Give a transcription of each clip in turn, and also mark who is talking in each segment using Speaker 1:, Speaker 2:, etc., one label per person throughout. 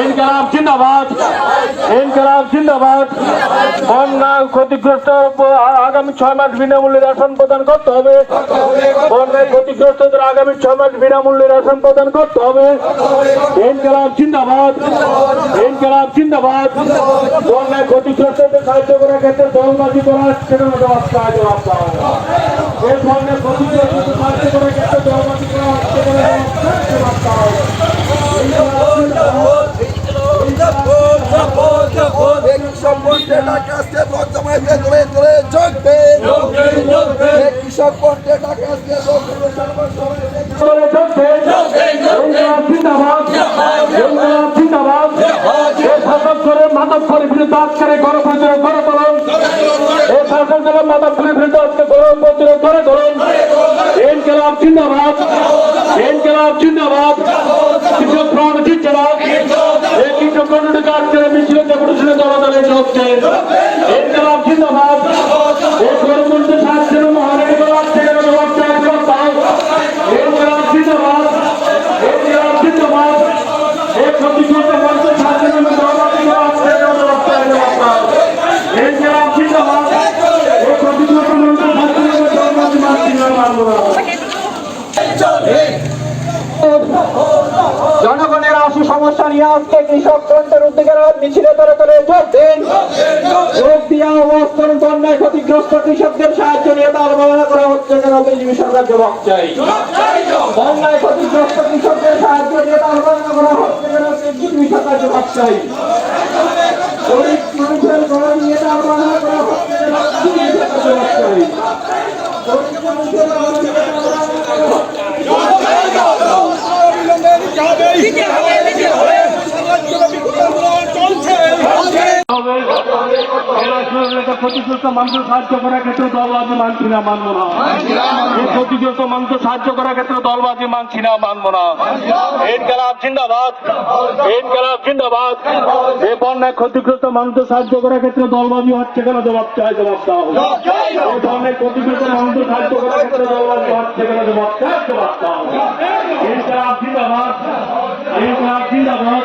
Speaker 1: ইনকালাব জিন্দাবাদ। ইনকালাব জিন্দাবাদ। বন্যা ক্ষতিগ্রস্ত আগামী ছয় মাস বিনামূল্যে রেশন প্রদান করতে হবে। বন্যায় ক্ষতিগ্রস্তদের আগামী ছয় মাস বিনামূল্যে রেশন প্রদান করতে হবে। ইনকালাব জিন্দাবাদ। ইনকালাব জিন্দাবাদ। বন্যায় ক্ষতিগ্রস্তদের সাহায্য করার ক্ষেত্রে দলবাজি করা, সেখানে জবাব ইনকলাব জিন্দাবাদ ইনকলাব জিন্দাবাদ এ শাসক করে মাদক করে বিরুদ্ধে আজকের গণ প্রতিরোধ করে তুলুন এ শাসক করে মাদক করে বিরুদ্ধে আজকে গণ প্রতিরোধ করে তুলুন ইনকলাব জিন্দাবাদ ইনকলাব জিন্দাবাদ কৃষক প্রাণ না এই কৃষক কর্মীকে আজকের মিছিলে প্রদর্শনে দলাদলে চলছে
Speaker 2: জনগণের আশু সমস্যা নিয়ে আজকে কৃষক ফ্রন্টের উদ্যোগের মিছিলে ধরে ধরে যোগ দিন। যোগ দিয়া অবস্থান বন্যায় ক্ষতিগ্রস্ত কৃষকদের সাহায্য নিয়ে তার ব্যবহার করা হচ্ছে কেন? বিজেপি সরকার জবাব চাই। বন্যায় ক্ষতিগ্রস্ত কৃষকদের সাহায্য নিয়ে তার ব্যবহার করা হচ্ছে কেন? বিজেপি সরকার জবাব চাই। গরিব মানুষের ঘর নিয়ে তার ব্যবহার করা হচ্ছে কেন বিজেপি সরকার জবাব চাই গরিব মানুষের ঘর নিয়ে তার ব্যবহার করা হচ্ছে
Speaker 1: হবে ক্ষতিগ্রস্ত মানুষের সাহায্য করার ক্ষেত্রে দলবাজি মানছি না মানবো না। এই ক্ষতিগ্রস্ত মানুষের সাহায্য করার ক্ষেত্রে দলবাজি মানছি না মানবো না। ইনকালাব জিন্দাবাদ। ইনকালাব জিন্দাবাদ। এই বন্যায় ক্ষতিগ্রস্ত মানুষের সাহায্য করার ক্ষেত্রে দলবাজি হচ্ছে কেন? জবাব চাই জবাব দাও। এই বন্যায় ক্ষতিগ্রস্ত মানুষের সাহায্য করার ক্ষেত্রে দলবাজি হচ্ছে কেন? জবাব চাই জবাব দাও। ইনকালাব জিন্দাবাদ ইনকালাব জিন্দাবাদ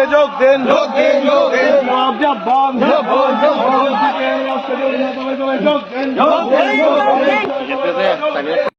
Speaker 3: কেন
Speaker 1: যোগ দেন যোগ দেন যোগ দেন বন্ধ বন্ধ বন্ধ যোগ দেন যোগ দেন